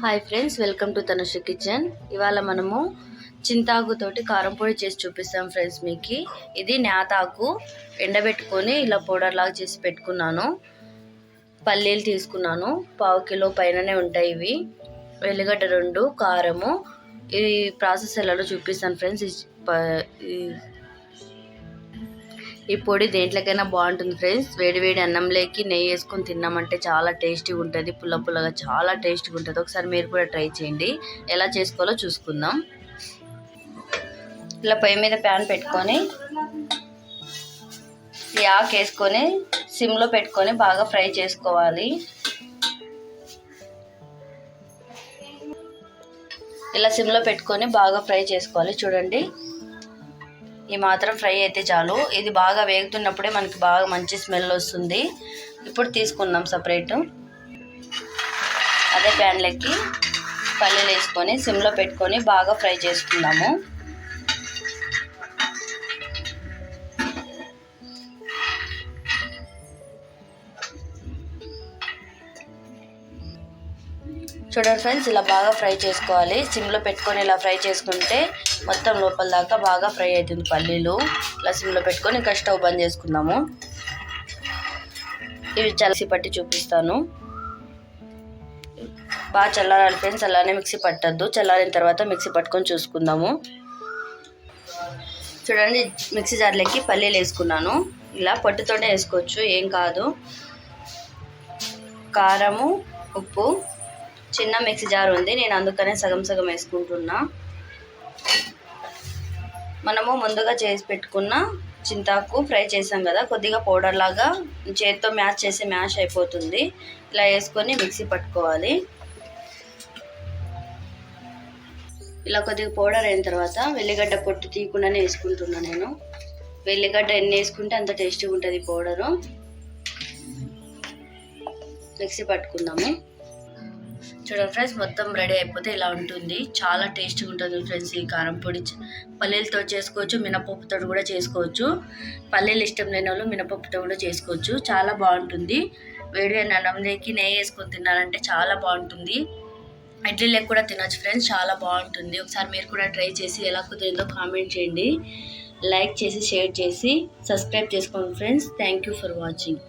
Hi friends welcome to Tanusha kitchen ఇవాళ మనము చింతాకుతోటి కారం పొడి చేసి చూపిస్తాం ఫ్రెండ్స్ మీకు. ఇది నేతాకు ఎండబెట్టుకొని ఇలా పౌడర్ లాగా చేసి పెట్టుకున్నాను. పల్లీలు తీసుకున్నాను. పావు కిలో పైననే ఉంటాయి ఇవి. వెల్లిగడ్డ రెండు కారము. ఈ ప్రాసెస్ ఎలాగో చూపిస్తాను ఫ్రెండ్స్ ఈ పొడి దేంట్లోకైనా బాగుంటుంది ఫ్రెండ్స్. వేడి వేడి అన్నంలోకి నెయ్యి వేసుకొని తిన్నామంటే చాలా టేస్టీగా ఉంటుంది పుల్ల పుల్లగా చాలా టేస్టీగా ఉంటుంది. ఒకసారి మీరు కూడా ట్రై చేయండి. ఎలా చేసుకోవాలో చూసుకుందాం. ఇలా పొయ్యి మీద ప్యాన్ పెట్టుకొని ఈ ఆకు వేసుకొని సిమ్లో పెట్టుకొని బాగా ఫ్రై చేసుకోవాలి. ఇలా సిమ్లో పెట్టుకొని బాగా ఫ్రై చేసుకోవాలి. చూడండి. ఈ మాత్రం ఫ్రై అయితే చాలు. ఇది బాగా వేగుతున్నప్పుడే మనకి బాగా మంచి స్మెల్ వస్తుంది. ఇప్పుడు తీసుకుందాం సపరేట్. అదే ప్యాన్లకి పల్లీలు వేసుకొని సిమ్లో పెట్టుకొని బాగా ఫ్రై చేసుకుందాము. చూడండి ఫ్రెండ్స్ ఇలా బాగా ఫ్రై చేసుకోవాలి. సిమ్లో పెట్టుకొని ఇలా ఫ్రై చేసుకుంటే మొత్తం లోపల దాకా బాగా ఫ్రై అవుతుంది పల్లీలు. ఇలా సిమ్లో పెట్టుకొని ఇంకా స్టవ్ బంద్ చేసుకుందాము. ఇవి చలసి పట్టి చూపిస్తాను. బాగా చల్లారాలి ఫ్రెండ్స్ అలానే మిక్సీ పట్టద్దు. చల్లారిన తర్వాత మిక్సీ పట్టుకొని చూసుకుందాము. చూడండి మిక్సీ జార్లోకి పల్లీలు వేసుకున్నాను. ఇలా పొట్టుతోనే వేసుకోవచ్చు ఏం కాదు. కారము ఉప్పు చిన్న మిక్సీ జార్ ఉంది. నేను అందుకనే సగం సగం వేసుకుంటున్నా. మనము ముందుగా చేసి పెట్టుకున్న చింతాకు ఫ్రై చేసాం కదా కొద్దిగా పౌడర్ లాగా చేతితో మ్యాష్ చేసి మ్యాష్ అయిపోతుంది. ఇలా వేసుకొని మిక్సీ పట్టుకోవాలి. ఇలా కొద్దిగా పౌడర్ అయిన తర్వాత వెల్లిగడ్డ పొట్టు తీయకుండానే వేసుకుంటున్నా నేను. వెల్లిగడ్డ ఎన్ని వేసుకుంటే అంత టేస్టీగా ఉంటుంది పౌడరు. మిక్సీ పట్టుకుందాము. చూడండి ఫ్రెండ్స్ మొత్తం రెడీ అయిపోతే ఇలా ఉంటుంది. చాలా టేస్టీగా ఉంటుంది ఫ్రెండ్స్ ఈ కారం పొడి. పల్లీలతో చేసుకోవచ్చు మినపప్పుతో కూడా చేసుకోవచ్చు. పల్లీలు ఇష్టం లేని వాళ్ళు మినపప్పుతో కూడా చేసుకోవచ్చు. చాలా బాగుంటుంది. వేడి అయిన అన్నంలోకి నెయ్యి వేసుకొని తిన్నారంటే చాలా బాగుంటుంది. ఇడ్లీ లెక్క కూడా తినొచ్చు ఫ్రెండ్స్ చాలా బాగుంటుంది. ఒకసారి మీరు కూడా ట్రై చేసి ఎలా కుదిరిందో కామెంట్ చేయండి. లైక్ చేసి షేర్ చేసి సబ్స్క్రైబ్ చేసుకోండి friends. Thank you for watching.